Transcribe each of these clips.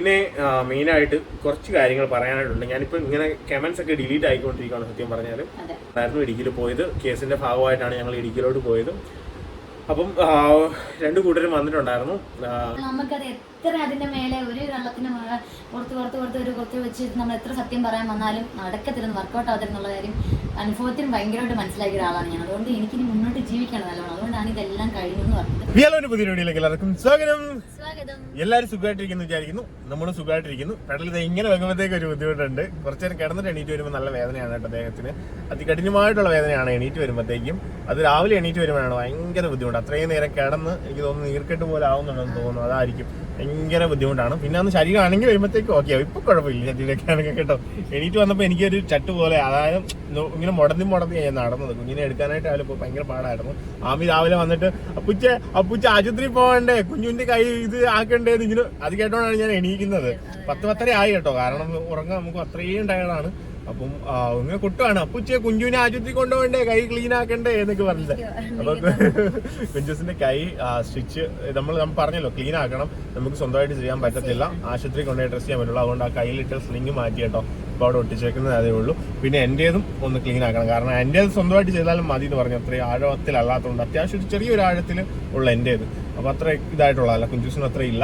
പിന്നെ മെയിനായിട്ട് കുറച്ച് കാര്യങ്ങൾ പറയാനായിട്ടുണ്ട്. ഞാനിപ്പോൾ ഇങ്ങനെ കമൻസ് ഒക്കെ ഡിലീറ്റ് ആയിക്കൊണ്ടിരിക്കുകയാണ് സത്യം പറഞ്ഞാൽ ആയിരുന്നു ഇടുക്കിയിൽ പോയത്. കേസിന്റെ ഭാഗമായിട്ടാണ് ഞങ്ങൾ ഇടുക്കിയിലോട്ട് പോയത്. അപ്പം രണ്ടു കൂട്ടരും വന്നിട്ടുണ്ടായിരുന്നു. നമുക്കത് എത്ര അതിന്റെ മേലെ ഒരു വെള്ളത്തിന് മേലെ പുറത്ത് പുറത്ത് പുറത്ത് ഒരു കൊത്തി വെച്ച് നമ്മൾ എത്ര സത്യം പറയാൻ വന്നാലും നടക്കത്തില്ലെന്ന് വർക്കൗട്ട് ആവത്തില്ലെന്നുള്ള കാര്യം അനുഭവത്തിന് ഭയങ്കരമായിട്ട് മനസ്സിലാക്കിയ ഒരാളാണ് ഞാൻ. അതുകൊണ്ട് എനിക്ക് ഇനി മുന്നോട്ട് ജീവിക്കണം നല്ലോണം അതുകൊണ്ടാണ് ഇതെല്ലാം കഴിഞ്ഞു എന്ന് പറഞ്ഞത്. പുതിയ വീഡിയോയിലേക്ക് എല്ലാവർക്കും സ്വാഗതം. സ്വാഗതം. എല്ലാവരും സുഖമായിട്ടിരിക്കുന്നു വിചാരിക്കുന്നു. നമ്മളും സുഖമായിട്ടിരിക്കുന്നു. ഇത് ഇങ്ങനെ വെക്കുമ്പോഴത്തേക്ക് ഒരു ബുദ്ധിമുട്ടുണ്ട്. കുറച്ചു നേരം കിടന്നിട്ട് എണീറ്റ് വരുമ്പോൾ നല്ല വേദനയാണ് കേട്ടോ അദ്ദേഹത്തിന് അതികഠിനമായിട്ടുള്ള വേദനയാണ് എണീറ്റ് വരുമ്പോഴത്തേക്കും. അത് രാവിലെ എണീറ്റ് വരുമ്പോഴാണ് ഭയങ്കര ബുദ്ധിമുട്ട്. അത്രയും നേരം കിടന്ന് എനിക്ക് തോന്നുന്നു നീർക്കെട്ട് പോലെ ആവുന്നുണ്ടെന്ന് തോന്നുന്നു. അതായിരിക്കും. ഭയങ്കര ബുദ്ധിമുട്ടാണ്. പിന്നെ അന്ന് ശരീരം ആണെങ്കിൽ വരുമ്പോഴത്തേക്ക് ഓക്കെ ഇപ്പൊ കുഴപ്പമില്ല ശരീരമൊക്കെ ആണെങ്കിൽ കേട്ടോ. എണീറ്റ് വന്നപ്പോൾ എനിക്കൊരു ചട്ട് പോലെ അതായത് ഇങ്ങനെ മുടന്തി മുടന്തി ഞാൻ നടന്നത്. കുഞ്ഞിനെ എടുക്കാനായിട്ട് രാവിലെ ഭയങ്കര പാടായിരുന്നു. ആമി രാവിലെ വന്നിട്ട് അപ്പുച്ച അപ്പുച്ച ആശുപത്രി പോകണ്ടേ? കുഞ്ഞുവിന്റെ കൈ ഇത് ആക്കണ്ടേന്ന്. ഇങ്ങനെ അത് കേട്ടോണ്ടാണ് ഞാൻ എണീക്കുന്നത്. പത്ത് പത്തര ആയി കേട്ടോ. കാരണം ഉറങ്ങാൻ നമുക്ക് അത്രയും ടയർഡാണ് അപ്പം ഇങ്ങനെ കുട്ടുവാണ് അപ്പുച്ച കുഞ്ചുവിനെ ആശുപത്രി കൊണ്ടുപോകണ്ടേ? കൈ ക്ലീൻ ആക്കണ്ടേ എന്നൊക്കെ പറഞ്ഞത് അപ്പൊ കുഞ്ചുസിന്റെ കൈ സ്റ്റിച്ച് നമ്മൾ നമ്മൾ പറഞ്ഞല്ലോ ക്ലീൻ ആക്കണം. നമുക്ക് സ്വന്തമായിട്ട് ചെയ്യാൻ പറ്റത്തില്ല. ആശുപത്രി കൊണ്ടുപോയി ഡ്രസ് ചെയ്യാൻ പറ്റുള്ളൂ. അതുകൊണ്ട് ആ കയ്യിലിട്ട് സ്ലിങ് മാറ്റി കേട്ടോ. അപ്പൊ അവിടെ ഒട്ടിച്ചേക്കുന്നത് അതേ ഉള്ളൂ. പിന്നെ എന്റേതും ഒന്ന് ക്ലീൻ ആക്കണം. കാരണം എന്റേത് സ്വന്തമായിട്ട് ചെയ്താലും മതി എന്ന് പറഞ്ഞു. അത്രയും ആഴത്തിലല്ലാത്തതുകൊണ്ട് അത്യാവശ്യം ഒരു ചെറിയൊരു ആഴത്തിൽ ഉള്ള എന്റേത് അപ്പോൾ അത്ര ഇതായിട്ടുള്ളതല്ല കുഞ്ചുസിന് അത്ര ഇല്ല.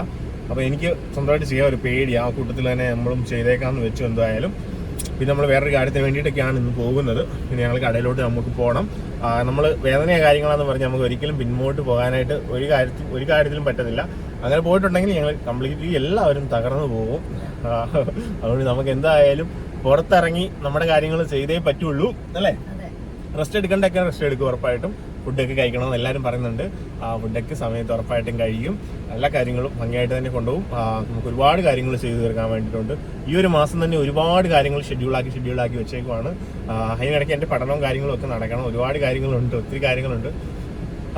അപ്പോൾ എനിക്ക് സ്വന്തമായിട്ട് ചെയ്യാൻ ഒരു പേടി ആ കൂട്ടത്തിൽ തന്നെ നമ്മളും ചെയ്തേക്കാന്ന് വെച്ചു എന്തായാലും. പിന്നെ നമ്മൾ വേറൊരു കാര്യത്തിന് വേണ്ടിയിട്ടൊക്കെയാണ് ഇന്ന് പോകുന്നത്. പിന്നെ ഞങ്ങൾ കടയിലോട്ട് നമുക്ക് പോകണം നമ്മൾ വേദനയോ കാര്യങ്ങളാണെന്ന് പറഞ്ഞ് നമുക്ക് ഒരിക്കലും പിന്നോട്ട് പോകാനായിട്ട് ഒരു കാര്യത്തിൽ ഒരു കാര്യത്തിലും പറ്റത്തില്ല. അങ്ങനെ പോയിട്ടുണ്ടെങ്കിൽ ഞങ്ങൾ കംപ്ലീറ്റ്ലി എല്ലാവരും തകർന്നു പോകും. അതുകൊണ്ട് നമുക്ക് എന്തായാലും പുറത്തിറങ്ങി നമ്മുടെ കാര്യങ്ങൾ ചെയ്തേ പറ്റുള്ളൂ. അല്ലേ? റെസ്റ്റ് എടുക്കേണ്ടൊക്കെ റെസ്റ്റ് എടുക്കും ഉറപ്പായിട്ടും. ഫുഡൊക്കെ കഴിക്കണമെന്ന് എല്ലാവരും പറയുന്നുണ്ട്. ഫുഡൊക്കെ സമയത്ത് ഉറപ്പായിട്ടും കഴിയും. എല്ലാ കാര്യങ്ങളും ഭംഗിയായിട്ട് തന്നെ കൊണ്ടുപോകും. നമുക്ക് ഒരുപാട് കാര്യങ്ങൾ ചെയ്തു തീർക്കാൻ വേണ്ടിയിട്ടുണ്ട്. ഈ ഒരു മാസം തന്നെ ഒരുപാട് കാര്യങ്ങൾ ഷെഡ്യൂളാക്കി ഷെഡ്യൂളാക്കി വെച്ചേക്കുവാണ്. അതിനിടയ്ക്ക് എന്റെ പഠനവും കാര്യങ്ങളും ഒക്കെ നടക്കണം. ഒരുപാട് കാര്യങ്ങളുണ്ട് ഒത്തിരി കാര്യങ്ങളുണ്ട്.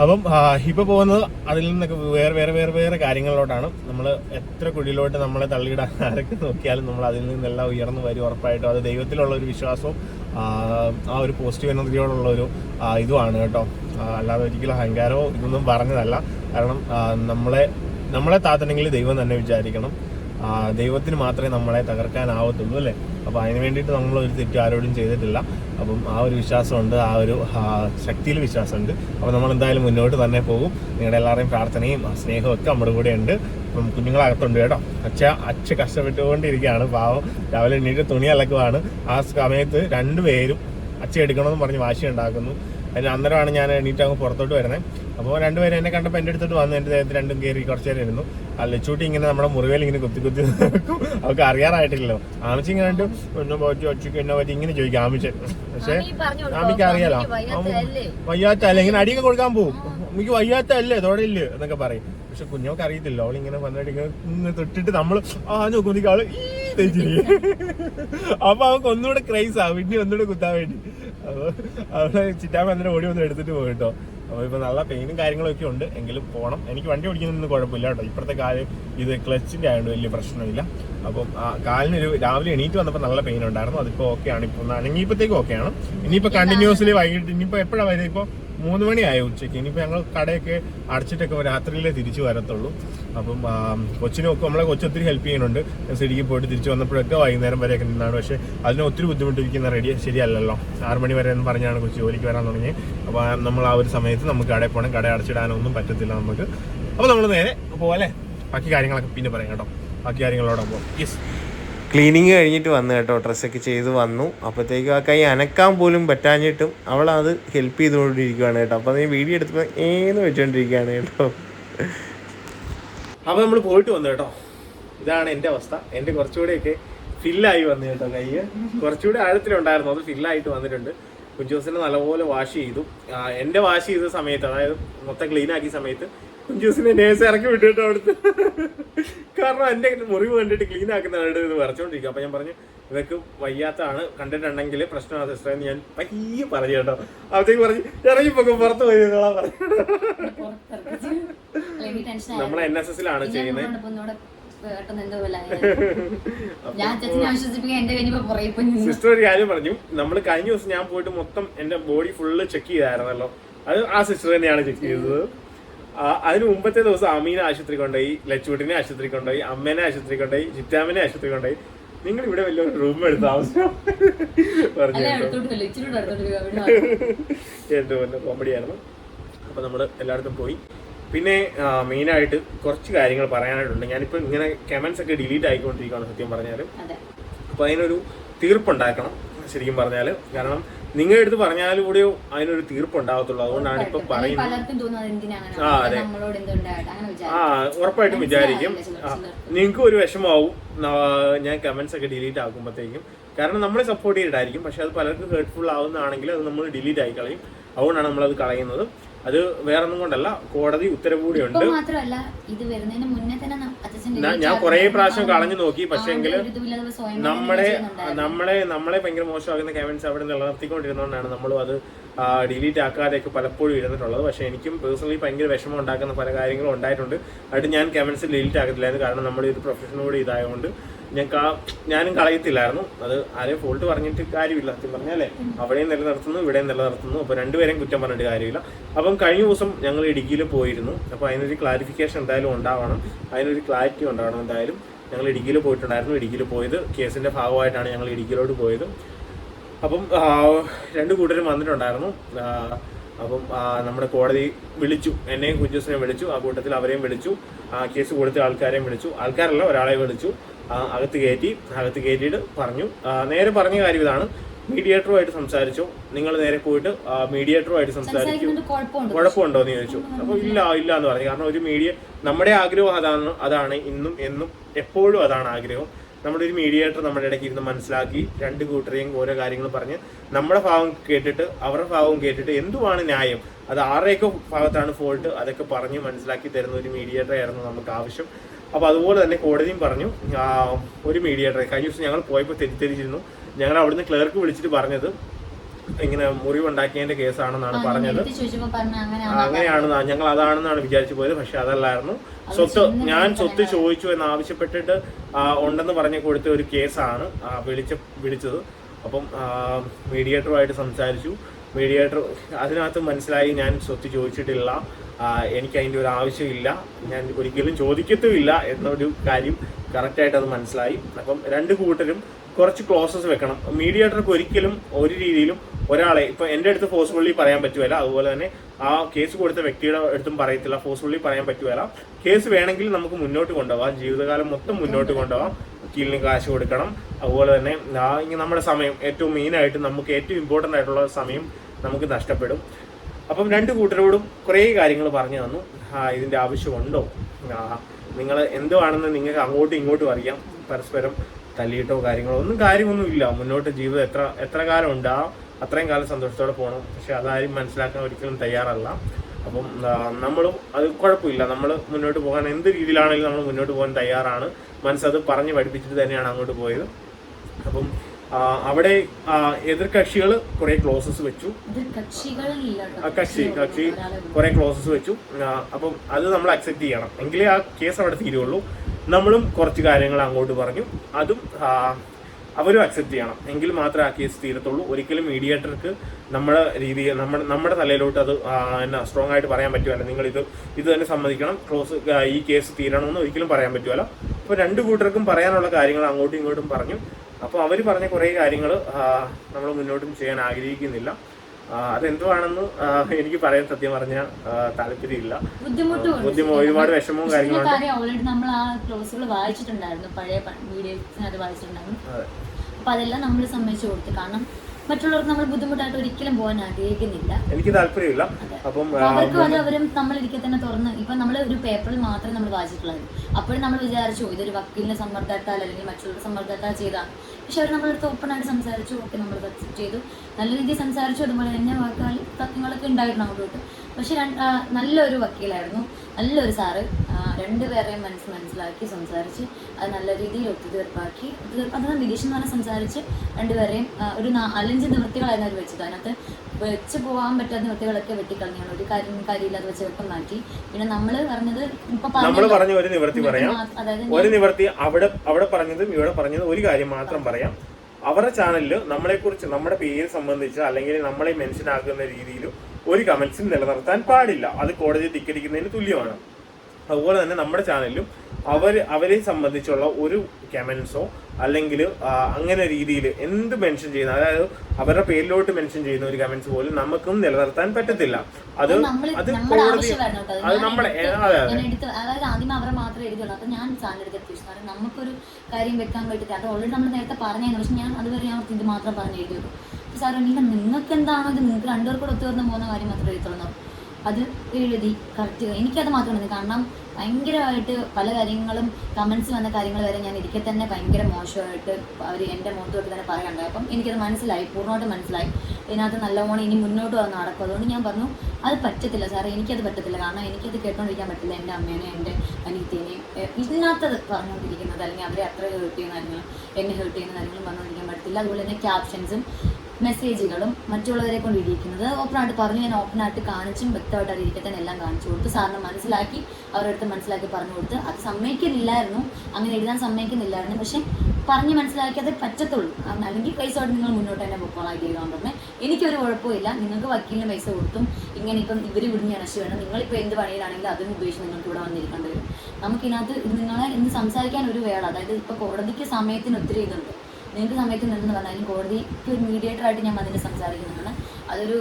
അപ്പം ഇപ്പോൾ ഇപ്പൊ പോകുന്നത് അതിൽ നിന്നൊക്കെ വേറെ വേറെ വേറെ വേറെ കാര്യങ്ങളിലോട്ടാണ് നമ്മൾ എത്ര കുഴിയിലോട്ട് നമ്മളെ തള്ളിയിടാൻ ആരൊക്കെ നോക്കിയാലും നമ്മൾ അതിൽ നിന്നെല്ലാം ഉയർന്നു വരും ഉറപ്പായിട്ടും. അത് ദൈവത്തിലുള്ള ഒരു വിശ്വാസവും ആ, ഒരു പോസിറ്റീവ് എനർജിയോടുള്ള ഒരു ഇതുമാണ് കേട്ടോ. അല്ലാതെ ഒരിക്കലും അഹങ്കാരമോ ഇതൊന്നും പറഞ്ഞതല്ല. കാരണം നമ്മളെ നമ്മളെ താത്തണമെങ്കിൽ ദൈവം തന്നെ വിചാരിക്കണം. ദൈവത്തിന് മാത്രമേ നമ്മളെ തകർക്കാനാവത്തുള്ളൂ അല്ലേ? അപ്പോൾ അതിന് വേണ്ടിയിട്ട് നമ്മൾ ഒരു തെറ്റും ആരോടും ചെയ്തിട്ടില്ല. അപ്പം ആ ഒരു വിശ്വാസമുണ്ട് ആ ഒരു ശക്തിയിൽ വിശ്വാസമുണ്ട്. അപ്പോൾ നമ്മൾ എന്തായാലും മുന്നോട്ട് തന്നെ പോകും. നിങ്ങളുടെ എല്ലാവരുടെയും പ്രാർത്ഥനയും സ്നേഹവും ഒക്കെ നമ്മുടെ കൂടെ ഉണ്ട്. അപ്പം കുഞ്ഞുങ്ങളകത്തുണ്ട് കേട്ടോ. അച്ഛ അച്ഛ കഷ്ടപ്പെട്ടുകൊണ്ടിരിക്കുകയാണ്. പാവം. രാവിലെ എണ്ണീറ്റ് തുണി അലക്കുവാണ്. ആ സമയത്ത് രണ്ടുപേരും അച്ഛ എടുക്കണമെന്ന് പറഞ്ഞ് വാശി ഉണ്ടാക്കുന്നു അതിന് അന്നേരമാണ് ഞാൻ എണീറ്റ് അങ്ങ് പുറത്തോട്ട് വരുന്നത് അപ്പോൾ രണ്ടുപേരും എന്നെ കണ്ടപ്പോൾ എന്റെ അടുത്തോട്ട് വന്നു എന്റെ ദേഹത്ത് രണ്ടും കയറി കുറച്ച് നേരം ഇരുന്നു. ആ ലച്ചൂട്ടി ഇങ്ങനെ നമ്മുടെ മുറിവേൽ ഇങ്ങനെ കുത്തി കുത്തി നോക്കും അവർക്ക് അറിയാറായിട്ടില്ലല്ലോ. ആമിച്ച് ഇങ്ങനെ കണ്ടു. ഒന്ന് പറ്റി ഒച്ചയ്ക്ക് എന്നെ പറ്റി ഇങ്ങനെ ചോദിക്കും ആമിച്ച്. പക്ഷേ ആമിക്ക് അറിയാലോ. വയ്യാത്തല്ലേ വയ്യാത്തതല്ലേ? വയ്യാത്തല്ല? ഇങ്ങനെ അടിയൊക്കെ കൊടുക്കാൻ പോകും എനിക്ക് വയ്യാത്തല്ലേ ഇല്ല? എന്നൊക്കെ പറയും. പക്ഷെ കുഞ്ഞോക്ക് അറിയത്തില്ല ഇങ്ങനെ വന്നിട്ട് ഇങ്ങനെ ഇങ്ങനെ തൊട്ടിട്ട് നമ്മൾ ആ നോക്കുമ്പോഴേക്കും അവൾ ഈ തേച്ചിരിക്കും അപ്പൊ അവൾക്ക് ഒന്നുകൂടെ ക്രൈസ് പിന്നെ ഒന്നുകൂടെ കുത്താൻ വേണ്ടി. അപ്പൊ അവിടെ ചിറ്റാൻ അന്നേരം ഓടി വന്ന് എടുത്തിട്ട് പോകും കേട്ടോ. അപ്പോൾ ഇപ്പൊ നല്ല പെയിനും കാര്യങ്ങളൊക്കെ ഉണ്ട്. എങ്കിലും പോകണം എനിക്ക് വണ്ടി ഓടിക്കുന്നതിന് കുഴപ്പമില്ല കേട്ടോ. ഇപ്പോഴത്തെ കാൽ ഇത് ക്ലച്ചിന്റെ ആയതുകൊണ്ട് വലിയ പ്രശ്നമില്ല. അപ്പം ആ കാലിനൊരു രാവിലെ എണീറ്റ് വന്നപ്പോൾ നല്ല പെയിൻ ഉണ്ടായിരുന്നു. അതിപ്പോ ഓക്കെ ആണ്. ഇപ്പൊ അനങ്ങിയപ്പോഴത്തേക്കും ഓക്കെ ആണ്. ഇനിയിപ്പോ കണ്ടിന്യൂസ്ലി വൈകിട്ട് ഇനിയിപ്പോ എപ്പോഴാണ് വരുന്നത് ഇപ്പൊ? മൂന്ന് മണിയായി ഉച്ചയ്ക്ക്. ഇനിയിപ്പോൾ ഞങ്ങൾ കടയൊക്കെ അടച്ചിട്ടൊക്കെ രാത്രിയിലേ തിരിച്ചു വരത്തുള്ളൂ. അപ്പം കൊച്ചിനൊക്കെ നമ്മളെ കൊച്ചു ഒത്തിരി ഹെൽപ്പ് ചെയ്യുന്നുണ്ട്. സിഡിക്ക് പോയിട്ട് തിരിച്ചു വന്നപ്പോഴൊക്കെ വൈകുന്നേരം വരെയൊക്കെ നിന്നാണ്. പക്ഷേ അതിന് ഒത്തിരി ബുദ്ധിമുട്ടിരിക്കുന്ന റെഡി ശരിയല്ലല്ലോ. ആറ് മണി വരെ എന്ന് പറഞ്ഞാണ് കൊച്ചു ജോലിക്ക് വരാൻ തുടങ്ങി അപ്പോൾ നമ്മൾ ആ ഒരു സമയത്ത് നമുക്ക് കടയിൽ പോകണം. കട അടച്ചിടാനൊന്നും പറ്റത്തില്ല നമുക്ക്. അപ്പോൾ നമ്മൾ നേരെ പോലെ ബാക്കി കാര്യങ്ങളൊക്കെ പിന്നെ പറയാം കേട്ടോ. ബാക്കി കാര്യങ്ങളോടൊപ്പം. യെസ് ക്ലീനിങ് കഴിഞ്ഞിട്ട് വന്നു കേട്ടോ. ഡ്രസ്സൊക്കെ ചെയ്ത് വന്നു. അപ്പോഴത്തേക്കും ആ കൈ അനക്കാൻ പോലും പറ്റാഞ്ഞിട്ടും അവൾ അത് ഹെൽപ്പ് ചെയ്തുകൊണ്ടിരിക്കുകയാണ് കേട്ടോ. അപ്പോൾ അത് വീഡിയോ എടുത്തപ്പോൾ ഏന്ന് വെച്ചുകൊണ്ടിരിക്കുകയാണ് കേട്ടോ. അപ്പോൾ നമ്മൾ പോയിട്ട് വന്നു കേട്ടോ. ഇതാണ് എന്റെ അവസ്ഥ. എന്റെ കുറച്ചുകൂടെയൊക്കെ ഫില്ലായി വന്നു കേട്ടോ കൈ. കുറച്ചുകൂടി ആഴത്തിലുണ്ടായിരുന്നു. അത് ഫില്ലായിട്ട് വന്നിട്ടുണ്ട്. കുഞ്ചൂസിനെ നല്ലപോലെ വാഷ് ചെയ്തു. എന്റെ എന്റെ വാഷ് ചെയ്ത സമയത്ത് അതായത് മൊത്തം ക്ലീൻ ആക്കിയ സമയത്ത് കുഞ്ചൂസിനെ നേഴ്സ് ഇറക്കി വിട്ടിട്ട് അവിടുത്തെ കാരണം എന്റെ മുറിവ് കണ്ടിട്ട് ക്ലീൻ ആക്കുന്നതായിട്ട് ഇത് വരച്ചോണ്ടിരിക്കും അപ്പൊ ഞാൻ പറഞ്ഞു ഇതൊക്കെ വയ്യാത്താണ് കണ്ടിട്ടുണ്ടെങ്കിൽ പ്രശ്നമാണ് സിസ്റ്റർ എന്ന് ഞാൻ പയ്യെ പറഞ്ഞു കേട്ടോ. അവിടത്തേക്ക് പറഞ്ഞു പോകും പുറത്ത് പോയി പറഞ്ഞു നമ്മൾ എൻ എസ് എസിലാണ് ചെയ്യുന്നത്. സിസ്റ്റർ ഒരു കാര്യം പറഞ്ഞു. നമ്മൾ കഴിഞ്ഞ ദിവസം ഞാൻ പോയിട്ട് മൊത്തം എന്റെ ബോഡി ഫുള്ള് ചെക്ക് ചെയ്തായിരുന്നല്ലോ. അത് ആ സിസ്റ്റർ തന്നെയാണ് ചെക്ക് ചെയ്തത്. അതിന് മുമ്പത്തെ ദിവസം അമീനെ ആശുപത്രി കൊണ്ടുപോയി ലച്ചുവിട്ടിനെ ആശുപത്രി കൊണ്ടുപോയി അമ്മേനെ ആശുപത്രി കൊണ്ടുപോയി ചിറ്റാമിനെ ആശുപത്രി കൊണ്ടുപോയി. നിങ്ങൾ ഇവിടെ വലിയ റൂം എടുത്ത ആവശ്യം പറഞ്ഞു എന്തോ ഒന്ന് കോമഡിയായിരുന്നു അപ്പൊ നമ്മൾ എല്ലായിടത്തും പോയി. പിന്നെ മെയിനായിട്ട് കുറച്ച് കാര്യങ്ങൾ പറയാനായിട്ടുണ്ട്. ഞാനിപ്പോൾ ഇങ്ങനെ കമൻസ് ഒക്കെ ഡിലീറ്റ് ആയിക്കൊണ്ടിരിക്കുകയാണ് സത്യം പറഞ്ഞാൽ അപ്പോൾ അതിനൊരു തീർപ്പുണ്ടാക്കണം ശരിക്കും പറഞ്ഞാൽ കാരണം നിങ്ങളുടെ അടുത്ത് പറഞ്ഞാലും കൂടെ അതിനൊരു തീർപ്പുണ്ടാകത്തുള്ളൂ. അതുകൊണ്ടാണ് ഇപ്പൊ പറയുന്നത്. ആ, അതെ. ആ ഉറപ്പായിട്ടും വിചാരിക്കും. നിങ്ങൾക്കും നിങ്ങൾക്ക് ഒരു വിഷമാവും ഞാൻ കമന്റ്സ് ഒക്കെ ഡിലീറ്റ് ആക്കുമ്പോഴത്തേക്കും. കാരണം നമ്മളെ സപ്പോർട്ട് ചെയ്തിട്ടായിരിക്കും. പക്ഷെ അത് പലർക്കും ഹേർട്ട്ഫുൾ ആവുന്നതാണെങ്കിൽ അത് നമ്മൾ ഡിലീറ്റ് ആയി കളയും. അതുകൊണ്ടാണ് നമ്മളത് കളയുന്നത്. അത് വേറെ ഒന്നും കൊണ്ടല്ല കോടതി ഉത്തരവ് കൂടി ഉണ്ട്. മാത്രമല്ല ഇത് വരുന്നതിന് മുന്നേ തന്നെ ഞാൻ- കുറെ പ്രാവശ്യം കളഞ്ഞു നോക്കി. പക്ഷെ എങ്കിൽ ഇതുമില്ലാതെ സ്വയം നമ്മളെ. നമ്മളെ നമ്മളെ ഭയങ്കര മോശമാകുന്ന കമന്റ്സ് അവിടെ നിലനിർത്തിക്കൊണ്ടിരുന്നതുകൊണ്ടാണ് നമ്മളും അത് ഡിലീറ്റ് ആക്കാതെയൊക്കെ പലപ്പോഴും ഇരുന്നിട്ടുള്ളത്. പക്ഷെ എനിക്കും പേഴ്സണലി ഭയങ്കര വിഷമം ഉണ്ടാക്കുന്ന പല കാര്യങ്ങളും ഉണ്ടായിട്ടുണ്ട്. അത് ഞാൻ കമന്റ്സ് ഡിലീറ്റ് ആക്കത്തില്ലായിരുന്നു. കാരണം നമ്മൾ ഒരു പ്രൊഫഷനോട് ഇതായതുകൊണ്ട് ഞാൻ ഞാനും കളയത്തില്ലായിരുന്നു. അത് ആരെയും ഫോൾട്ട് പറഞ്ഞിട്ട് കാര്യമില്ല. സത്യം പറഞ്ഞാലേ അവിടെയും നിലനിർത്തുന്നു ഇവിടെയും നിലനിർത്തുന്നു. അപ്പോൾ രണ്ടുപേരെയും കുറ്റം പറഞ്ഞിട്ട് കാര്യമില്ല. അപ്പം കഴിഞ്ഞ ദിവസം ഞങ്ങൾ ഇടുക്കിയിൽ പോയിരുന്നു. അപ്പോൾ അതിനൊരു ക്ലാരിഫിക്കേഷൻ എന്തായാലും ഉണ്ടാവണം. അതിനൊരു ക്ലാരിറ്റി ഉണ്ടാവണം എന്തായാലും. ഞങ്ങൾ ഇടുക്കിയിൽ പോയിട്ടുണ്ടായിരുന്നു. ഇടുക്കിയിൽ പോയത് കേസിന്റെ ഭാഗമായിട്ടാണ് ഞങ്ങൾ ഇടുക്കിയിലോട്ട് പോയത്. അപ്പം രണ്ട് കൂട്ടരും വന്നിട്ടുണ്ടായിരുന്നു. അപ്പം നമ്മുടെ കോടതി വിളിച്ചു. എന്നെയും കുഞ്ചുസിനെയും വിളിച്ചു. ആ കൂട്ടത്തിൽ അവരെയും വിളിച്ചു. ആ, കേസ് കൊടുത്ത ആൾക്കാരെയും വിളിച്ചു. ആൾക്കാരല്ല ഒരാളെ വിളിച്ചു. അകത്ത് കയറ്റി അകത്ത് കയറ്റിയിട്ട് പറഞ്ഞു. നേരെ പറഞ്ഞ കാര്യം ഇതാണ്. മീഡിയേറ്ററുമായിട്ട് സംസാരിച്ചു. നിങ്ങൾ നേരെ പോയിട്ട് മീഡിയേറ്ററുമായിട്ട് സംസാരിച്ചു കുഴപ്പമുണ്ടോ. എന്ന് ചോദിച്ചു. അപ്പൊ ഇല്ല ഇല്ല എന്ന് പറഞ്ഞു. കാരണം ഒരു മീഡിയ നമ്മുടെ ആഗ്രഹം അതാണ് അതാണ് ഇന്നും എന്നും എപ്പോഴും അതാണ് ആഗ്രഹം. നമ്മുടെ ഒരു മീഡിയേറ്റർ നമ്മുടെ ഇടയ്ക്ക് ഇരുന്ന് മനസ്സിലാക്കി രണ്ട് കൂട്ടരെയും ഓരോ കാര്യങ്ങൾ പറഞ്ഞ് നമ്മുടെ ഭാഗം കേട്ടിട്ട് അവരുടെ ഭാഗവും കേട്ടിട്ട് എന്തുമാണ് ന്യായം? അത് ആരുടെയൊക്കെ ഭാഗത്താണ് ഫോൾട്ട്. അതൊക്കെ പറഞ്ഞ് മനസ്സിലാക്കി തരുന്ന ഒരു മീഡിയേറ്റർ ആയിരുന്നു നമുക്ക് ആവശ്യം. അപ്പൊ അതുപോലെ തന്നെ കോടതിയും പറഞ്ഞു ഒരു മീഡിയേറ്റർ കഴിഞ്ഞ ദിവസം ഞങ്ങൾ പോയപ്പോൾ തെറ്റിദ്ധരിച്ചിരുന്നു. ഞങ്ങൾ അവിടുന്ന് ക്ലർക്ക് വിളിച്ചിട്ട് പറഞ്ഞത് ഇങ്ങനെ മുറിവുണ്ടാക്കിയതിന്റെ കേസാണെന്നാണ് പറഞ്ഞത്. അങ്ങനെയാണെന്നാണ് ഞങ്ങൾ അതാണെന്നാണ് വിചാരിച്ചു പോയത്. പക്ഷെ അതല്ലായിരുന്നു. സ്വത്ത് ഞാൻ സ്വത്ത് ചോദിച്ചു എന്ന് ആവശ്യപ്പെട്ടിട്ട് ഉണ്ടെന്ന് പറഞ്ഞ് കൊടുത്ത ഒരു കേസാണ് വിളിച്ച വിളിച്ചത്. അപ്പം മീഡിയേറ്ററുമായിട്ട് സംസാരിച്ചു. മീഡിയേറ്റർ അതിനകത്ത് മനസ്സിലായി ഞാൻ സ്വത്ത് ചോദിച്ചിട്ടില്ല. എനിക്ക് അതിന്റെ ഒരു ആവശ്യമില്ല. ഞാൻ ഒരിക്കലും ചോദിക്കത്തുമില്ല എന്നൊരു കാര്യം കറക്റ്റായിട്ട് അത് മനസ്സിലായി. അപ്പം രണ്ട് കൂട്ടരും കുറച്ച് ക്ലോസസ് വെക്കണം. മീഡിയേറ്റർക്ക് ഒരിക്കലും ഒരു രീതിയിലും ഒരാളെ ഇപ്പൊ എന്റെ അടുത്ത് ഫോഴ്സ്ഫുള്ളി പറയാൻ പറ്റുമല്ല അതുപോലെ തന്നെ ആ കേസ് കൊടുത്ത വ്യക്തിയുടെ അടുത്തും പറയത്തില്ല. ഫോഴ്സ്ഫുള്ളി പറയാൻ പറ്റുമല്ല കേസ് വേണമെങ്കിൽ നമുക്ക് മുന്നോട്ട് കൊണ്ടുപോകാം ജീവിതകാലം മൊത്തം മുന്നോട്ട് കൊണ്ടുപോകാം വക്കീലിന് കാശ് കൊടുക്കണം. അതുപോലെ തന്നെ നമ്മുടെ സമയം ഏറ്റവും മെയിൻ ആയിട്ട് നമുക്ക് ഏറ്റവും ഇമ്പോർട്ടന്റ് ആയിട്ടുള്ള സമയം നമുക്ക് നഷ്ടപ്പെടും. അപ്പം രണ്ട് കൂട്ടരോടും കുറേ കാര്യങ്ങൾ പറഞ്ഞു തന്നു. ഇതിന്റെ ആവശ്യമുണ്ടോ? നിങ്ങൾ എന്തോ ആണെന്ന് നിങ്ങൾക്ക് അങ്ങോട്ടും ഇങ്ങോട്ടും അറിയാം. പരസ്പരം തല്ലിയിട്ടോ കാര്യങ്ങളോ ഒന്നും കാര്യമൊന്നുമില്ല മുന്നോട്ട് ജീവിതം എത്ര എത്ര കാലം ഉണ്ട്? അത്രയും കാലം സന്തോഷത്തോടെ പോകണം പക്ഷെ അതാരും മനസ്സിലാക്കാൻ ഒരിക്കലും തയ്യാറല്ല. അപ്പം നമ്മളും അത് കുഴപ്പമില്ല. നമ്മൾ മുന്നോട്ട് പോകാൻ എന്ത് രീതിയിലാണെങ്കിലും നമ്മൾ മുന്നോട്ട് പോകാൻ തയ്യാറാണ്. മനസ്സത് പറഞ്ഞ് പഠിപ്പിച്ചിട്ട് തന്നെയാണ് അങ്ങോട്ട് പോയത്. അപ്പം അവിടെ എതിർകക്ഷികൾ എതിർ കക്ഷികൾ കുറെ ക്ലോസസ് വെച്ചു. കക്ഷി കക്ഷി കുറെ ക്ലോസസ് വെച്ചു. അപ്പം അത് നമ്മൾ അക്സെപ്റ്റ് ചെയ്യണം. എങ്കിലേ ആ കേസ് അവിടെ തീരുള്ളൂ. നമ്മളും കുറച്ച് കാര്യങ്ങൾ അങ്ങോട്ട് പറഞ്ഞു. അതും അവരും അക്സെപ്റ്റ് ചെയ്യണം. എങ്കിൽ മാത്രമേ ആ കേസ് തീരത്തുള്ളൂ. ഒരിക്കലും മീഡിയേറ്റർക്ക് നമ്മുടെ രീതി നമ്മുടെ നമ്മുടെ തലയിലോട്ട് അത് എന്നാ സ്ട്രോങ് ആയിട്ട് പറയാൻ പറ്റുമല്ല. നിങ്ങൾ ഇത് ഇത് തന്നെ സമ്മതിക്കണം. ക്ലോസ് ഈ കേസ് തീരണമെന്ന് ഒരിക്കലും പറയാൻ പറ്റുമല്ല. അപ്പോൾ രണ്ട് കൂട്ടർക്കും പറയാനുള്ള കാര്യങ്ങൾ അങ്ങോട്ടും ഇങ്ങോട്ടും പറഞ്ഞു. അപ്പോൾ അവർ പറഞ്ഞ കുറേ കാര്യങ്ങൾ നമ്മൾ മുന്നോട്ടും ചെയ്യാൻ ആഗ്രഹിക്കുന്നില്ല. അതെന്തുവാണെന്ന് എനിക്ക് പറയാൻ സത്യം പറഞ്ഞ താല്പര്യമില്ല. ബുദ്ധിമുട്ടുമുണ്ട് ബുദ്ധിമു ഒരുപാട് വിഷമവും കാര്യങ്ങളും ഓൾറെഡി നമ്മൾ ആ ക്ലോസുകൾ വായിച്ചിട്ടുണ്ടായിരുന്നു. പഴയ വീഡിയോസിനകത്ത് വായിച്ചിട്ടുണ്ടായിരുന്നു. അതെ. അപ്പൊ അതെല്ലാം നമ്മൾ സമ്മതിച്ചു കൊടുത്തു. കാരണം മറ്റുള്ളവർക്ക് നമ്മൾ ബുദ്ധിമുട്ടായിട്ട് ഒരിക്കലും പോകാൻ ആഗ്രഹിക്കുന്നില്ല. എനിക്ക് താല്പര്യമില്ല. അപ്പം അവർക്കും അത് അവരും നമ്മളിരിക്കെ തന്നെ തുറന്ന് ഇപ്പൊ നമ്മൾ ഒരു പേപ്പറിൽ മാത്രമേ നമ്മൾ വായിച്ചിട്ടുള്ളത്. അപ്പോഴും നമ്മൾ വിചാരിച്ചു ഇതൊരു വക്കീലിന്റെ സമ്മർദ്ദത്താൽ അല്ലെങ്കിൽ മറ്റുള്ള സമ്മർദ്ദത്താൽ ചെയ്താണ് പക്ഷെ അവർ നമ്മളടുത്ത് ഓപ്പൺ ആയിട്ട് സംസാരിച്ചു ഓക്കെ നമ്മൾ അക്സെപ്റ്റ് ചെയ്തു. നല്ല രീതിയിൽ സംസാരിച്ചു. അതുപോലെ തന്നെ വാക്കാൽ തത്വങ്ങളൊക്കെ ഉണ്ടായിരുന്നു അങ്ങോട്ട്. പക്ഷെ നല്ലൊരു വക്കീലായിരുന്നു. നല്ലൊരു സാറ് രണ്ടുപേരെയും മനസ്സ് മനസ്സിലാക്കി സംസാരിച്ച് അത് നല്ല രീതിയിൽ ഒത്തുതീർപ്പാക്കി. ഒത്തുതീർപ്പ് അതാണ് വിദേശം എന്ന് പറഞ്ഞാൽ സംസാരിച്ച് രണ്ടുപേരെയും ഒരു അലഞ്ച് നാലഞ്ച് നിവൃത്തികളായിരുന്നു അവർ വെച്ചത്. അതിനകത്ത് വെച്ച് പോകാൻ പറ്റാത്ത നിവൃത്തികളൊക്കെ വെട്ടിക്കളഞ്ഞാണ് ഒരു കാര്യം കാര്യമില്ലാതെ വെച്ച് വെട്ടം മാറ്റി. പിന്നെ നമ്മൾ പറഞ്ഞത് ഇപ്പൊ നമ്മൾ പറഞ്ഞ ഒരു നിവൃത്തി പറയാം. ഒരു നിവൃത്തി അവിടെ അവിടെ പറഞ്ഞതും ഇവിടെ പറഞ്ഞതും ഒരു കാര്യം മാത്രം പറയാം. അവരുടെ ചാനലിൽ നമ്മളെ കുറിച്ച് നമ്മുടെ പേര് സംബന്ധിച്ച് അല്ലെങ്കിൽ നമ്മളെ മെൻഷൻ ആക്കുന്ന രീതിയിൽ ഒരു കമന്റ്സും നിലനിർത്താൻ പാടില്ല. അത് കോടതി ധിക്കരിക്കുന്നതിന് തുല്യമാണ്. അതുപോലെ തന്നെ നമ്മുടെ ചാനലിലും അവർ അവരെ സംബന്ധിച്ചുള്ള ഒരു കമൻസോ അല്ലെങ്കിൽ അങ്ങനെ രീതിയിൽ എന്ത് മെൻഷൻ ചെയ്യുന്ന അതായത് അവരുടെ പേരിലോട്ട് മെൻഷൻ ചെയ്യുന്ന ഒരു കമൻസ് പോലും നമുക്കും നിലനിർത്താൻ പറ്റത്തില്ല. അത് അത് കോടതി അത് നമ്മളെ നമ്മുടെ അതെ അതെ. അതായത് ആദ്യം അവരെ മാത്രമേ എഴുതിയുള്ളൂ അപ്പൊ ഞാൻ എത്തിച്ചു. സാറേ നമുക്കൊരു കാര്യം വെക്കാൻ പറ്റില്ല അത് ഓൾറെഡി നമ്മൾ നേരത്തെ പറഞ്ഞായിരുന്നു പക്ഷെ ഞാൻ അതുവരെ ഞാൻ ഇത് മാത്രം പറഞ്ഞു എഴുതിയുള്ളൂ സാറേ ഇല്ല നിങ്ങൾക്ക് എന്താണോ ഇത്? നിങ്ങൾക്ക് രണ്ടുപേർക്കൂടെ ഒത്തുവരുന്ന പോകുന്ന കാര്യം മാത്രമേ എഴുതുള്ളൂ. അത് എഴുതി കറക്റ്റ് എനിക്കത് മാത്രമാണ് കാരണം ഭയങ്കരമായിട്ട് പല കാര്യങ്ങളും കമൻസ് വന്ന കാര്യങ്ങൾ വരെ ഞാൻ ഇരിക്കെ തന്നെ ഭയങ്കര മോശമായിട്ട് അവർ എന്റെ മുഖത്തോട്ട് തന്നെ പറയുന്നുണ്ടായി അപ്പം എനിക്കത് മനസ്സിലായി. പൂർണമായിട്ട് മനസ്സിലായി. ഇതിനകത്ത് നല്ലവണ്ണം ഇനി മുന്നോട്ട് വന്ന് നടക്കും. അതുകൊണ്ട് ഞാൻ പറഞ്ഞു അത് പറ്റത്തില്ല സാറേ. എനിക്കത് പറ്റത്തില്ല. കാരണം എനിക്കത് കേട്ടോണ്ടിരിക്കാൻ പറ്റില്ല. എന്റെ അമ്മേനെ എന്റെ അനിയത്തിനെയും ഇല്ലാത്തത് പറഞ്ഞുകൊണ്ടിരിക്കുന്നത് അല്ലെങ്കിൽ അവരെ അത്ര ഹേർട്ട് ചെയ്യുന്ന കാര്യങ്ങളും എന്നെ ഹേർട്ട് ചെയ്യുന്ന കാര്യങ്ങളും പറഞ്ഞുകൊണ്ടിരിക്കാൻ പറ്റത്തില്ല. അതുപോലെ തന്നെ ക്യാപ്ഷൻസും മെസ്സേജുകളും മറ്റുള്ളവരെ കൊണ്ട് ഇരിക്കുന്നത് ഓപ്പണായിട്ട് പറഞ്ഞു ഞാൻ ഓപ്പൺ ആയിട്ട് കാണിച്ചും വ്യക്തമായിട്ട് ഇരിക്കത്തന്നെ എല്ലാം കാണിച്ചു കൊടുത്തു. സാറിന് മനസ്സിലാക്കി അവരുടെ അടുത്ത് മനസ്സിലാക്കി പറഞ്ഞു കൊടുത്ത്. അത് സമ്മതിക്കുന്നില്ലായിരുന്നു. അങ്ങനെ എഴുതാൻ സമ്മതിക്കുന്നില്ലായിരുന്നു. പക്ഷെ പറഞ്ഞ് മനസ്സിലാക്കി അത് പറ്റത്തുള്ളൂ. അല്ലെങ്കിൽ കൊണ്ട് നിങ്ങൾ മുന്നോട്ട് തന്നെ പൊക്കോളാക്കി എഴുതാൻ പറഞ്ഞേ. എനിക്കൊരു കുഴപ്പമില്ല നിങ്ങൾക്ക് വക്കീലിന് പൈസ കൊടുത്തും ഇങ്ങനെ ഇപ്പം ഇവർ വിടുന്ന അനശ്വ വേണം. നിങ്ങളിപ്പോൾ എന്ത് പണിയിലാണെങ്കിലും അതും ഉപയോഗിച്ച് നിങ്ങൾക്ക് ഇവിടെ വന്നിരിക്കേണ്ടി വരും. നമുക്കിനകത്ത് ഇത് നിങ്ങളെ ഇന്ന് സംസാരിക്കാൻ ഒരു വേള. അതായത് ഇപ്പോൾ കോടതിക്ക് സമയത്തിന് ഒത്തിരി ഇതുണ്ട്. നിങ്ങൾക്ക് സമയത്ത് നിന്നെന്ന് പറഞ്ഞാലും കോടതിക്ക് ഒരു മീഡിയേറ്ററായിട്ട് ഞാൻ അതിനെ സംസാരിക്കുന്നതാണ്. അതൊരു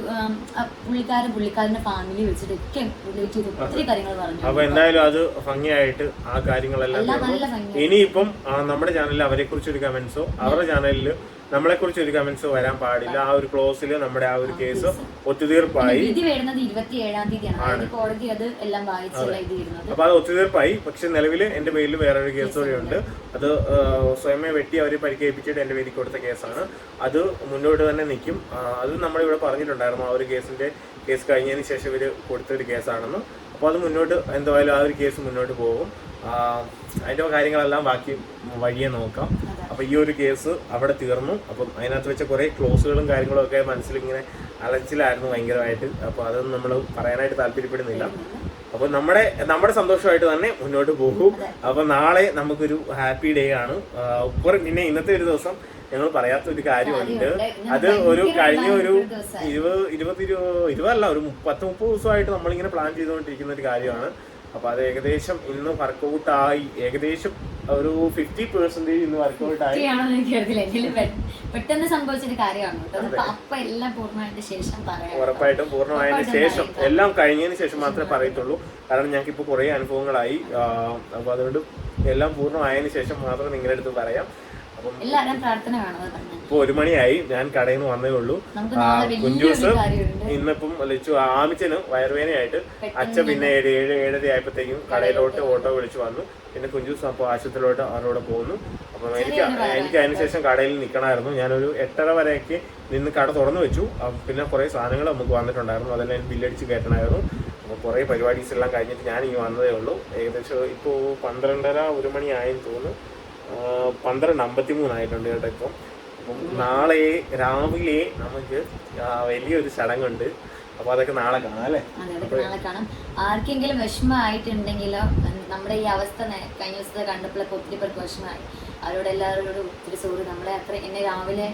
പുള്ളിക്കാരൻ പുള്ളിക്കാരന്റെ ഫാമിലി വെച്ചിട്ട് ഒക്കെ റിലേറ്റ് ചെയ്ത് ഒത്തിരി കാര്യങ്ങൾ പറഞ്ഞു. അപ്പൊ എന്തായാലും അത് ഭംഗിയായിട്ട് ആ കാര്യങ്ങളെല്ലാം ഇനിയിപ്പം നമ്മുടെ ചാനലിൽ അവരെ കുറിച്ച് ഒരു കമന്റ്സോ അവരുടെ ചാനലിൽ നമ്മളെ കുറിച്ച് ഒരു കമന്റ്സ് വരാൻ പാടില്ല. ആ ഒരു ക്ലോസിൽ നമ്മുടെ ആ ഒരു കേസ് ഒത്തുതീർപ്പായി. വിധി വരുന്നത് ഇരുപത്തി ഏഴാം തീയതിയാണ് അതായത് കോടതി അത് എല്ലാം വായിച്ചുള്ള ഇത് വരുന്നത് അപ്പൊ അത് ഒത്തുതീർപ്പായി. പക്ഷെ നിലവിൽ എന്റെ പേരിൽ വേറൊരു കേസ് കൂടിയുണ്ട്. അത് സ്വയമേ വെട്ടി അവരെ പരിക്കേൽപ്പിച്ചിട്ട് എന്റെ പേരിൽ കൊടുത്ത കേസാണ് അത് മുന്നോട്ട് തന്നെ നിൽക്കും. അത് നമ്മളിവിടെ പറഞ്ഞിട്ടുണ്ടായിരുന്നു. ആ ഒരു കേസിന്റെ കേസ് കഴിഞ്ഞതിന് ശേഷം ഇവർ കൊടുത്തൊരു കേസാണെന്ന് അപ്പോൾ അത് മുന്നോട്ട് എന്തായാലും ആ ഒരു കേസ് മുന്നോട്ട് പോകും. അതിന്റെ കാര്യങ്ങളെല്ലാം ബാക്കി വഴിയെ നോക്കാം. അപ്പൊ ഈ ഒരു കേസ് അവിടെ തീർന്നു. അപ്പം അതിനകത്ത് വെച്ച കുറെ ക്ലോസുകളും കാര്യങ്ങളും ഒക്കെ മനസ്സിൽ ഇങ്ങനെ അലച്ചിലായിരുന്നു ഭയങ്കരമായിട്ട്. അപ്പൊ അതൊന്നും നമ്മൾ പറയാനായിട്ട് താല്പര്യപ്പെടുന്നില്ല. അപ്പൊ നമ്മുടെ നമ്മുടെ സന്തോഷമായിട്ട് തന്നെ മുന്നോട്ട് പോകും. അപ്പൊ നാളെ നമുക്കൊരു ഹാപ്പി ഡേ ആണ്. പിന്നെ ഇന്നത്തെ ഒരു ദിവസം ഞങ്ങൾ പറയാത്ത ഒരു കാര്യമുണ്ട്. അത് ഒരു കഴിഞ്ഞ ഒരു ഇരുപത് ഇരുപത് ഇരുപത് ഇരുപതല്ല ഒരു പത്ത് മുപ്പത് ദിവസമായിട്ട് നമ്മളിങ്ങനെ പ്ലാൻ ചെയ്തുകൊണ്ടിരിക്കുന്ന ഒരു കാര്യമാണ്. അപ്പൊ അത് ഏകദേശം ഇന്ന് വർക്കൗട്ട് ആയി. ഏകദേശം ഒരു ഫിഫ്റ്റി പെർസെന്റേജ് ഇന്ന് വർക്കൗട്ട് ആയി. പെട്ടെന്ന് സംഭവിച്ചൊരു കാര്യമാണ്. ശേഷം ഉറപ്പായിട്ടും പൂർണമായതിനു ശേഷം എല്ലാം കഴിഞ്ഞതിന് ശേഷം മാത്രമേ പറയത്തുള്ളൂ. കാരണം ഞങ്ങൾക്ക് ഇപ്പോൾ കുറേ അനുഭവങ്ങളായി. അപ്പോൾ അതുകൊണ്ട് എല്ലാം പൂർണമായതിനു ശേഷം മാത്രമേ നിങ്ങളുടെ അടുത്ത് പറയാം. എല്ലാവരും പ്രാർത്ഥന വേണം അത് ഒരു മണിയായി ഞാൻ കടയിൽ നിന്ന് വന്നേ ഉള്ളൂ. കുഞ്ചൂസ് ഇന്നിപ്പം വിളിച്ചു ആമിച്ചന് വയറുവേനയായിട്ട് അച്ഛൻ പിന്നെ ഏഴ് ഏഴ് ഏഴര ആയപ്പോഴത്തേക്കും കടയിലോട്ട് ഓട്ടോ വിളിച്ചു വന്നു. പിന്നെ കുഞ്ചൂസ് അപ്പോൾ ആശുപത്രിയിലോട്ട് അവരോട് പോകുന്നു. അപ്പം എനിക്ക് എനിക്ക് അതിനുശേഷം കടയിൽ നിൽക്കണമായിരുന്നു. ഞാനൊരു എട്ടര വരെയൊക്കെ നിന്ന് കട തുറന്നു വെച്ചു. പിന്നെ കുറേ സാധനങ്ങൾ നമുക്ക് വന്നിട്ടുണ്ടായിരുന്നു. അതെല്ലാം ബില്ലടിച്ച് കയറ്റണമായിരുന്നു. അപ്പോൾ കുറേ പരിപാടീസ് എല്ലാം കഴിഞ്ഞിട്ട് ഞാൻ ഈ വന്നതേ ഉള്ളൂ. ഏകദേശം ഇപ്പോൾ പന്ത്രണ്ടര ഒരു മണിയായെന്ന് തോന്നുന്നു. പന്ത്രണ്ട് അമ്പത്തി മൂന്നായിട്ടുണ്ട് കേട്ടോ ഇപ്പം. നാളെ രാവിലെ നമുക്ക് വലിയൊരു ചടങ്ങുണ്ട്. അപ്പൊ അതൊക്കെ നാളെ കാണാം അല്ലേ? നാളെ കാണാം. ആർക്കെങ്കിലും വിഷമമായിട്ടുണ്ടെങ്കിലോ നമ്മുടെ ഈ അവസ്ഥ കഴിഞ്ഞ ദിവസത്തെ കണ്ടപ്പോഴൊക്കെ ഒത്തിരി പേർക്ക് വിഷമമായി. അവരോട് എല്ലാവരോടും ഒത്തിരി സോറി. നമ്മളെ അത്ര എന്നെ രാവിലെ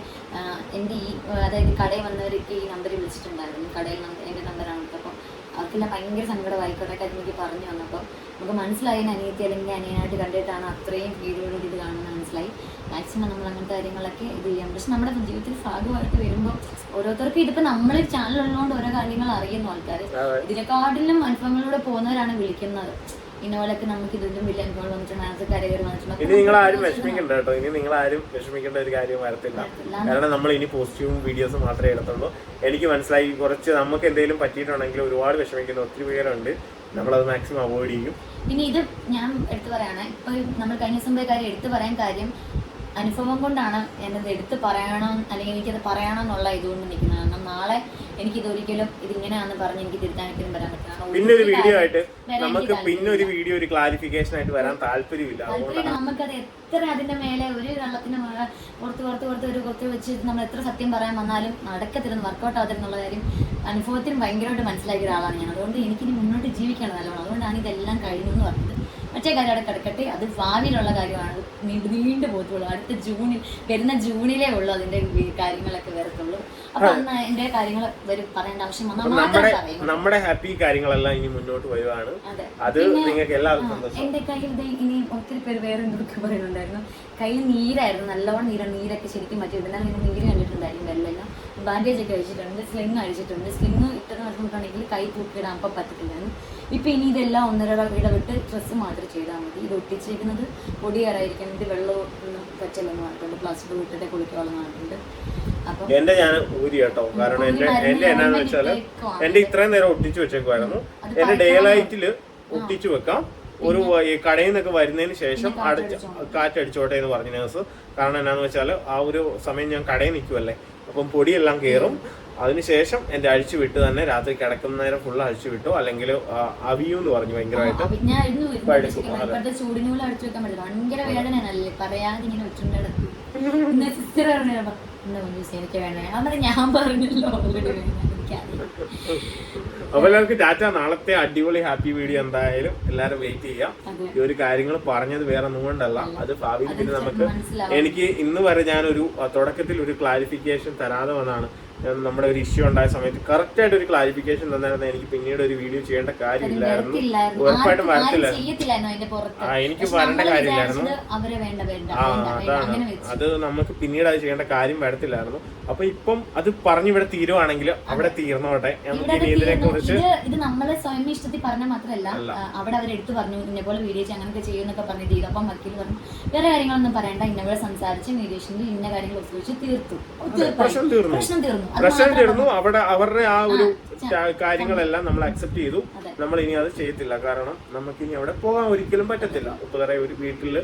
എന്റെ ഈ അതായത് കടയിൽ വന്നവരൊക്കെ ഈ നമ്പർ വിളിച്ചിട്ടുണ്ടായിരുന്നു. കടയിൽ എന്റെ നമ്പറാണ് അപ്പോൾ അവർക്കെല്ലാം ഭയങ്കര സങ്കടമായിക്കോട്ടെ എനിക്ക് പറഞ്ഞു വന്നപ്പോൾ. നമുക്ക് മനസ്സിലായി അനിയത്തി അല്ലെങ്കിൽ അനിയനായിട്ട് കണ്ടിട്ടാണ് അത്രയും വീഡിയോ ഇത് കാണുന്നത് മനസ്സിലായി. മാക്സിമം നമ്മൾ അങ്ങനത്തെ കാര്യങ്ങളൊക്കെ ഇത് ചെയ്യാം. പക്ഷെ നമ്മുടെ ജീവിതത്തിൽ ഭാഗമായിട്ട് വരുമ്പോൾ ഓരോരുത്തർക്കും ഇതിപ്പോൾ നമ്മൾ ചാനലുള്ളതുകൊണ്ട് ഓരോ കാര്യങ്ങൾ അറിയുന്നു ആൾക്കാർ. ഇതിനെക്കാട്ടിലും അനുഭവങ്ങളിലൂടെ പോകുന്നവരാണ് വിളിക്കുന്നത്. ഇന്ന പോലൊക്കെ നമുക്ക് ഇതിലും വലിയ അനുഭവം വന്നിട്ടുണ്ട് അതിനകത്ത് കാര്യങ്ങൾ വന്നിട്ടുണ്ട് ഇനി നിങ്ങൾ ആരും വിഷമിക്കണ്ട കേട്ടോ. ഇനി നിങ്ങൾ ആരും വിഷമിക്കേണ്ട ഒരു കാര്യം വരത്തില്ല. കാരണം നമ്മൾ ഇനി പോസിറ്റീവും വീഡിയോസും മാത്രമേ എടുത്തുള്ളൂ. എനിക്ക് മനസ്സിലായി കുറച്ച് നമുക്ക് എന്തെങ്കിലും പറ്റിയിട്ടുണ്ടെങ്കിൽ ഒരുപാട് വിഷമിക്കുന്ന ഒത്തിരി പേരുണ്ട്. നമ്മളത് മാക്സിമം അവോയ്ഡ് ചെയ്യും. ഇനി ഇത് ഞാൻ എടുത്തു പറയാണ്. ഇപ്പൊ നമ്മൾ കഴിഞ്ഞ ദിവസം പോയ കാര്യം എടുത്തു പറയാൻ കാര്യം അനുഭവം കൊണ്ടാണ് എന്നത് എടുത്ത് പറയണം അല്ലെങ്കിൽ എനിക്കത് പറയണം എന്നുള്ള ഇതുകൊണ്ട് നിൽക്കുന്നത്. കാരണം നാളെ എനിക്കിത് ഒരിക്കലും ഇതിങ്ങനെയാണെന്ന് പറഞ്ഞ് എനിക്ക് തിരുത്താൻ ഒരിക്കലും വരാൻ പറ്റില്ല. പിന്നെ ഒരു വീഡിയോ ആയിട്ട് നമുക്ക് പിന്നെ ഒരു വീഡിയോ ഒരു ക്ലാരിഫിക്കേഷൻ ആയിട്ട് വരാൻ താല്പര്യമില്ല. താല്പര്യം നമുക്കത് എത്ര അതിന്റെ മേലെ ഒരു കള്ളത്തിന് മേലെ പുറത്ത് പുറത്ത് പുറത്ത് ഒരു കൊത്തി വെച്ച് നമ്മൾ എത്ര സത്യം പറയാൻ വന്നാലും നടക്കത്തില്ലെന്ന് വർക്കൗട്ട് ആകത്തില്ലെന്നുള്ള കാര്യം അനുഭവത്തിന് ഭയങ്കരമായിട്ട് മനസ്സിലാക്കിയ ഒരാളാണ് ഞാൻ. അതുകൊണ്ട് എനിക്കിനി മുന്നോട്ട് ജീവിക്കണം നല്ലോണം. അതുകൊണ്ടാണ് ഇതെല്ലാം കഴിഞ്ഞു എന്ന് പറഞ്ഞത്. മറ്റേ കാര്യം അവിടെ കിടക്കട്ടെ. അത് ഭാവിയിലുള്ള കാര്യമാണ്. നീണ്ടു നീണ്ടു പോകത്തുള്ളൂ. അടുത്ത ജൂണിൽ വരുന്ന ജൂണിലേ ഉള്ളൂ അതിന്റെ കാര്യങ്ങളൊക്കെ വരത്തുള്ളൂ. അപ്പൊ അന്ന് എന്റെ കാര്യങ്ങൾ വരും പറയേണ്ട ആവശ്യം വന്നാൽ അപ്പൊ മാത്രം നമ്മുടെ പറയും നമ്മുടെ ഹാപ്പി കാര്യങ്ങളെല്ലാം ഇനി മുന്നോട്ട് വരുവാണ്. അതെ. അത് നിങ്ങൾക്ക് എല്ലാവർക്കും ആ, സന്തോഷം. എന്റെ കയ്യിൽ ദേ ഇനി ഒത്തിരി പേര് വേറെ എന്തൊക്കെ പറയുന്നുണ്ടായിരുന്നു. കയ്യിൽ നീരായിരുന്നു നല്ലോണം നീര നീരൊക്കെ ശരിക്കും പറ്റി ഇടുന്നാൽ നിങ്ങൾ നീര് കണ്ടിട്ടുണ്ടായിരുന്നു വെള്ളം ബാൻഡേജ് ഒക്കെ അഴിച്ചിട്ടുണ്ട് സ്ലിങ് അഴിച്ചിട്ടുണ്ട്. സ്ലിങ് ഇട്ടെന്ന് പറഞ്ഞിട്ടുണ്ടെങ്കിൽ കൈ തൂക്കിയിടാൻ അപ്പം പറ്റത്തില്ലായിരുന്നു. ഇപ്പം ഇനി ഇതെല്ലാം ഒന്നര ഇടവിട്ട് ഡ്രസ്സ് മാത്രം ചെയ്താൽ മതി. ഇത് ഒട്ടിച്ചിരിക്കുന്നത് പൊടിയേറായിരിക്കും ഇത് വെള്ളം ഒന്നും പറ്റില്ലെന്ന് പറഞ്ഞിട്ടുണ്ട് പ്ലാസ്റ്റിക് വിട്ടിട്ട് കുളിക്കുവെള്ളം പറഞ്ഞിട്ടുണ്ട് എന്റെ ഞാൻ ഊരി കേട്ടോ. കാരണം എന്റെ എന്റെ എന്നാന്ന് വെച്ചാൽ എന്റെ ഇത്രയും നേരം ഒട്ടിച്ചു വെച്ചേക്കുമായിരുന്നു എന്റെ ഡേ ലൈറ്റിൽ ഒട്ടിച്ചു വെക്കാം. ഒരു ഈ കടയിൽ നിന്നൊക്കെ വരുന്നതിന് ശേഷം അടച്ച് കാറ്റടിച്ചോട്ടെ എന്ന് പറഞ്ഞു നേഴ്സ്. കാരണം എന്നാന്ന് വെച്ചാൽ ആ ഒരു സമയം ഞാൻ കടയിൽ നിൽക്കുമല്ലേ അപ്പം പൊടിയെല്ലാം കയറും അതിനുശേഷം എന്റെ അഴിച്ചു വിട്ട് തന്നെ രാത്രി കിടക്കുന്ന നേരം ഫുൾ അഴിച്ചു വിട്ടു? അല്ലെങ്കിൽ അവിയു എന്ന് പറഞ്ഞു ഭയങ്കരമായിട്ട് ചൂടിനൂല അടിച്ചു വെക്കാൻ പറ്റില്ല. ഭയങ്കര വേദനയാണല്ലേ പറയാതെ ഇങ്ങനെ വെച്ചിട്ടുണ്ടെങ്കിൽ ഇന്ന് സിസ്റ്റർ പറഞ്ഞു എന്താ ഒരു ദിവസം എനിക്ക് വേണേ. അന്നേരം ഞാൻ പറഞ്ഞല്ലോ ഓൾറെഡി എനിക്കറിയാം അപ്പൊ എല്ലാവർക്കും ടാറ്റ നാളത്തെ അടിപൊളി ഹാപ്പി വീഡിയോ എന്തായാലും എല്ലാരും വെയിറ്റ് ചെയ്യാം. ഈ ഒരു കാര്യങ്ങൾ പറഞ്ഞത് വേറെ ഒന്നും കൊണ്ടല്ല. അത് ഭാവിയിൽ പിന്നെ നമുക്ക് എനിക്ക് ഇന്ന് വരെ ഞാൻ ഒരു തുടക്കത്തിൽ ഒരു ക്ലാരിഫിക്കേഷൻ തരാതെ വന്നാണ് നമ്മുടെ ഒരു ഇഷ്യൂ ഉണ്ടായ സമയത്ത് കറക്റ്റ് ആയിട്ട് ഒരു ക്ലാരിഫിക്കേഷൻ തന്നായിരുന്നു. എനിക്ക് പിന്നീട് ഒരു വീഡിയോ ചെയ്യേണ്ട കാര്യമില്ലായിരുന്നു. ഉറപ്പായിട്ടും വരത്തില്ല വരത്തില്ലായിരുന്നു. ആ എനിക്ക് വരേണ്ട കാര്യമില്ലായിരുന്നു. ആ അതാണ്. അത് നമുക്ക് പിന്നീട് അത് ചെയ്യേണ്ട കാര്യം വരത്തില്ലായിരുന്നു. അപ്പൊ ഇപ്പം അത് പറഞ്ഞു ഇവിടെ തീരുവാണെങ്കിൽ അവിടെ തീർന്നോട്ടെ. നമുക്ക് ഇനി ഇതിനെ കുറിച്ച് ഇത് നമ്മളെ സ്വയം ഇഷ്ടത്തിൽ പറഞ്ഞാൽ മാത്രമല്ല അവിടെ അവർ എടുത്തു പറഞ്ഞു ഇന്നെ പോലെ വീഡിയോ അങ്ങനെ ചെയ്യുന്നൊക്കെ പറഞ്ഞു ചെയ്തു അപ്പം വക്കീൽ പറഞ്ഞു വേറെ കാര്യങ്ങളൊന്നും പറയണ്ട ഇന്നവിടെ സംസാരിച്ച് മീഡിയേഷനിൽ ഇന്ന കാര്യങ്ങൾ ഒത്തുവെച്ച് തീർത്തു. പ്രശ്നം തീർന്നു. തീർന്നു അവിടെ അവരുടെ ആ ഒരു കാര്യങ്ങളെല്ലാം നമ്മൾ അക്സെപ്റ്റ് ചെയ്തു. നമ്മൾ ഇനി അത് ചെയ്യത്തില്ല. കാരണം നമുക്ക് ഇനി അവിടെ പോകാൻ ഒരിക്കലും പറ്റത്തില്ല. ഇപ്പൊ പറയാ ഒരു വീട്ടിൽ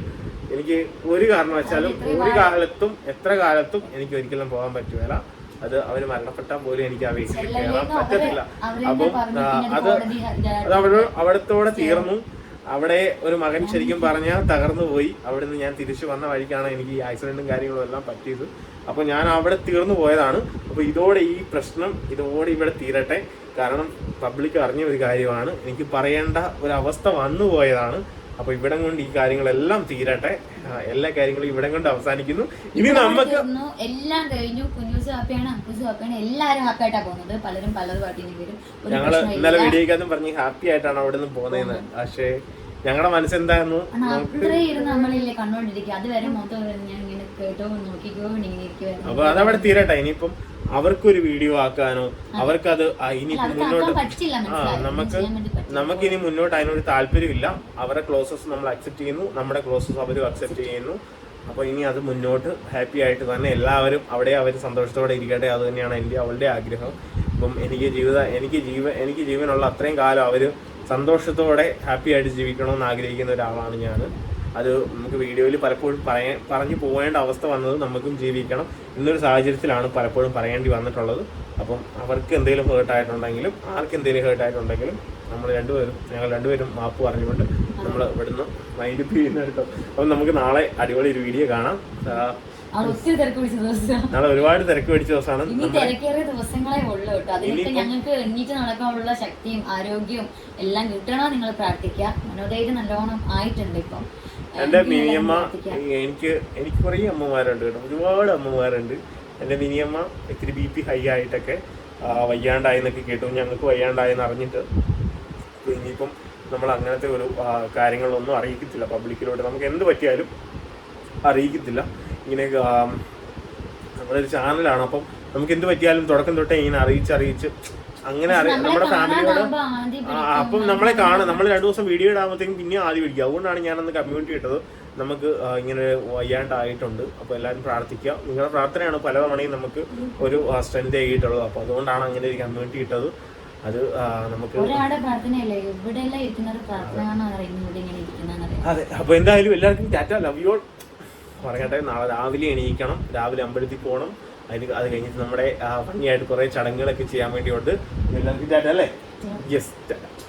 എനിക്ക് ഒരു കാരണം കാരണവശാലും ഒരു കാലത്തും എത്ര കാലത്തും എനിക്ക് ഒരിക്കലും പോകാൻ പറ്റുകയില്ല അത് അവർ മരണപ്പെട്ടാൽ പോലും എനിക്ക് ആ വീട്ടിൽ കയറാൻ പറ്റത്തില്ല. അപ്പം അത് അത് അവിടെ അവിടത്തോടെ തീർന്നു. അവിടെ ഒരു മകൻ ശരിക്കും പറഞ്ഞാൽ തകർന്നു പോയി. അവിടെ നിന്ന് ഞാൻ തിരിച്ചു വന്ന വഴിക്കാണ് എനിക്ക് ഈ ആക്സിഡന്റും കാര്യങ്ങളും എല്ലാം പറ്റിയത്. അപ്പോൾ ഞാൻ അവിടെ തീർന്നു പോയതാണ്. അപ്പോൾ ഇതോടെ ഈ പ്രശ്നം ഇതോടെ ഇവിടെ തീരട്ടെ. കാരണം പബ്ലിക് അറിഞ്ഞ ഒരു കാര്യമാണ്. എനിക്ക് പറയേണ്ട ഒരു അവസ്ഥ വന്നു പോയതാണ്. അപ്പോൾ ഇവിടം കൊണ്ട് ഈ കാര്യങ്ങളെല്ലാം തീരട്ടെ. എല്ലാ കാര്യങ്ങളും ഇവിടം കൊണ്ട് അവസാനിക്കുന്നു. ഇനി നമുക്ക് എല്ലാം കഴിഞ്ഞു. കുഞ്ഞൂസ് ഹാപ്പിയാണ് അപ്പൂസ് ഹാപ്പിയാണ് എല്ലാവരും ഹാപ്പി ആയിട്ടാണ് പോകുന്നത്. പലരും പലരും വരും ഞങ്ങൾ പ്രശ്നമില്ല. ഇന്നലെ വീഡിയോക്കകത്തും പറഞ്ഞ് ഹാപ്പി ആയിട്ടാണ് അവിടെ നിന്ന് പോകുന്നതെന്ന്. പക്ഷേ ഞങ്ങളുടെ മനസ്സെന്തായിരുന്നു അപ്പൊ അതവിടെ തീരട്ടെ. ഇനിയിപ്പം അവർക്കൊരു വീഡിയോ ആക്കാനോ അവർക്കത് ഇനി മുന്നോട്ട് നമുക്ക് നമുക്ക് ഇനി മുന്നോട്ട് അതിനൊരു താല്പര്യമില്ല. അവരുടെ ക്ലോസസ് നമ്മൾ അക്സെപ്റ്റ് ചെയ്യുന്നു. നമ്മുടെ ക്ലോസസ് അവരും അക്സെപ്റ്റ് ചെയ്യുന്നു. അപ്പൊ ഇനി അത് മുന്നോട്ട് ഹാപ്പി ആയിട്ട് തന്നെ എല്ലാവരും അവിടെ അവർ സന്തോഷത്തോടെ ഇരിക്കട്ടെ. അത് തന്നെയാണ് എന്റെ അവളുടെ ആഗ്രഹം. അപ്പം എനിക്ക് ജീവിത എനിക്ക് ജീവ എനിക്ക് ജീവനുള്ള അത്രയും കാലം അവർ സന്തോഷത്തോടെ ഹാപ്പി ആയിട്ട് ജീവിക്കണമെന്ന് ആഗ്രഹിക്കുന്ന ഒരാളാണ് ഞാൻ അത് നമുക്ക് വീഡിയോയിൽ പലപ്പോഴും പറയാൻ പറഞ്ഞു പോകേണ്ട അവസ്ഥ വന്നത് നമുക്കും ജീവിക്കണം. എന്നൊരു സാഹചര്യത്തിലാണ് പലപ്പോഴും പറയേണ്ടി വന്നിട്ടുള്ളത്. അപ്പം അവർക്ക് എന്തെങ്കിലും ഹേർട്ട് ആയിട്ടുണ്ടെങ്കിലും ആർക്ക് എന്തെങ്കിലും ഹേർട്ട് ആയിട്ടുണ്ടെങ്കിലും നമ്മൾ രണ്ടുപേരും ഞങ്ങൾ രണ്ടുപേരും മാപ്പ് പറഞ്ഞുകൊണ്ട് നമ്മൾ ഇവിടുന്ന് മൈൻഡ് ചെയ്യുന്ന അപ്പം നമുക്ക് നാളെ അടിപൊളി ഒരു വീഡിയോ കാണാം. ഒത്തിരി തിരക്ക് പിടിച്ച ദിവസം. നാളെ ഒരുപാട് തിരക്ക് പിടിച്ച ദിവസമാണ്. ഇനി തിരക്കേറിയ ദിവസങ്ങളെ ഉള്ളൂ കേട്ടോ. അതിനൊക്കെ ഞങ്ങൾക്ക് എണ്ണീറ്റ് നടക്കാനുള്ള ശക്തിയും ആരോഗ്യവും എല്ലാം കിട്ടണോ നിങ്ങൾ പ്രാർത്ഥിക്കുക. മനോധൈര്യം നല്ലോണം ആയിട്ടുണ്ട് ഇപ്പം. എന്റെ മിനിയമ്മ. എനിക്ക് എനിക്ക് കുറേ അമ്മമാരുണ്ട് കേട്ടോ. ഒരുപാട് അമ്മമാരുണ്ട്. എന്റെ മിനിയമ്മ ഇത്തിരി ബി പി ഹൈ ആയിട്ടൊക്കെ വയ്യാണ്ടായെന്നൊക്കെ കേട്ടു. ഞങ്ങൾക്ക് വയ്യാണ്ടായെന്ന് അറിഞ്ഞിട്ട് ഇനിയിപ്പം നമ്മൾ അങ്ങനത്തെ ഒരു കാര്യങ്ങളൊന്നും അറിയിക്കത്തില്ല. പബ്ലിക്കിലോട്ട് നമുക്ക് എന്ത് പറ്റിയാലും അറിയിക്കത്തില്ല. ഇങ്ങനെ നമ്മുടെ ഒരു ചാനലാണ്. അപ്പം നമുക്ക് എന്ത് പറ്റിയാലും തുടക്കം തൊട്ടേ ഇങ്ങനെ അറിയിച്ച് അറിയിച്ച് അങ്ങനെ അറിയാം നമ്മുടെ ഫാമിലിയോട് അപ്പം നമ്മളെ കാണും. നമ്മൾ രണ്ടു ദിവസം വീഡിയോ ഇടാകുമ്പോഴത്തേക്കും പിന്നെ ആദ്യം പിടിക്കുക അതുകൊണ്ടാണ് ഞാനന്ന് കമ്മ്യൂണിറ്റി ഇട്ടത്. നമുക്ക് ഇങ്ങനെ വയ്യാണ്ടായിട്ടുണ്ട്. അപ്പോൾ എല്ലാവരും പ്രാർത്ഥിക്കുക. നിങ്ങളുടെ പ്രാർത്ഥനയാണ് പല തവണയും നമുക്ക് ഒരു സ്ട്രെങ്ത് ആയിട്ടുള്ളത്. അപ്പോൾ അതുകൊണ്ടാണ് അങ്ങനെ ഒരു കമ്മ്യൂണിറ്റി ഇട്ടത്. അത് നമുക്ക് അതെ. അപ്പോൾ എന്തായാലും എല്ലാവർക്കും ടാറ്റ ലവ് യു പറയട്ടെ നാളെ രാവിലെ എണീക്കണം. രാവിലെ അമ്പലത്തിൽ പോകണം. അതിന് അത് കഴിഞ്ഞിട്ട് നമ്മുടെ ഭംഗിയായിട്ട് കുറേ ചടങ്ങുകളൊക്കെ ചെയ്യാൻ വേണ്ടിയുണ്ട്. എല്ലാവർക്കും ടാറ്റ അല്ലേ യെസ് ടാറ്റ